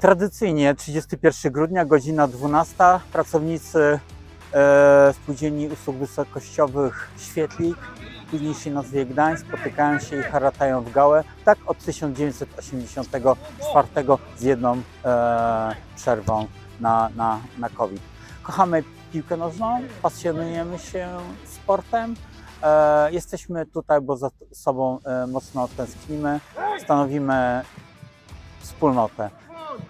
Tradycyjnie 31 grudnia, godzina 12, pracownicy e, Spółdzielni Usług Wysokościowych Świetlik, późniejszej nazwie Gdańsk, spotykają się i haratają w gałę, tak od 1984 z jedną e, przerwą na, na, na COVID. Kochamy piłkę nożną, pasjonujemy się sportem, e, jesteśmy tutaj, bo za sobą e, mocno tęsknimy, stanowimy wspólnotę.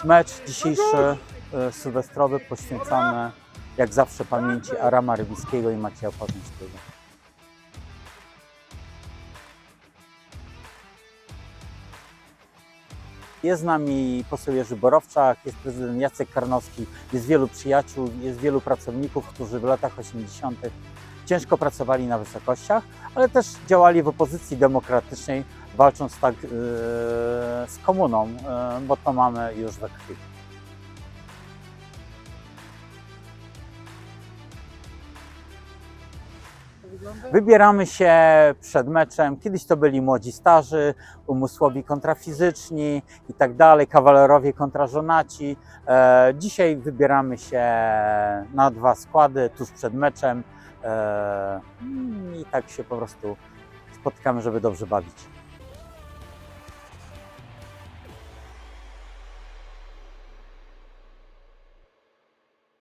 Mecz dzisiejszy e, sylwestrowy poświęcamy jak zawsze pamięci Arama Rybickiego i Macieja Pawlińskiego. Jest z nami poseł Jerzy Borowczak, jest prezydent Jacek Karnowski, jest wielu przyjaciół, jest wielu pracowników, którzy w latach 80. ciężko pracowali na wysokościach, ale też działali w opozycji demokratycznej, walcząc tak yy, z komuną, yy, bo to mamy już we krwi. Wybieramy się przed meczem. Kiedyś to byli młodzi starzy, umysłowi kontra fizyczni i tak dalej, kawalerowie kontra żonaci. E, dzisiaj wybieramy się na dwa składy tuż przed meczem e, i tak się po prostu spotykamy, żeby dobrze bawić.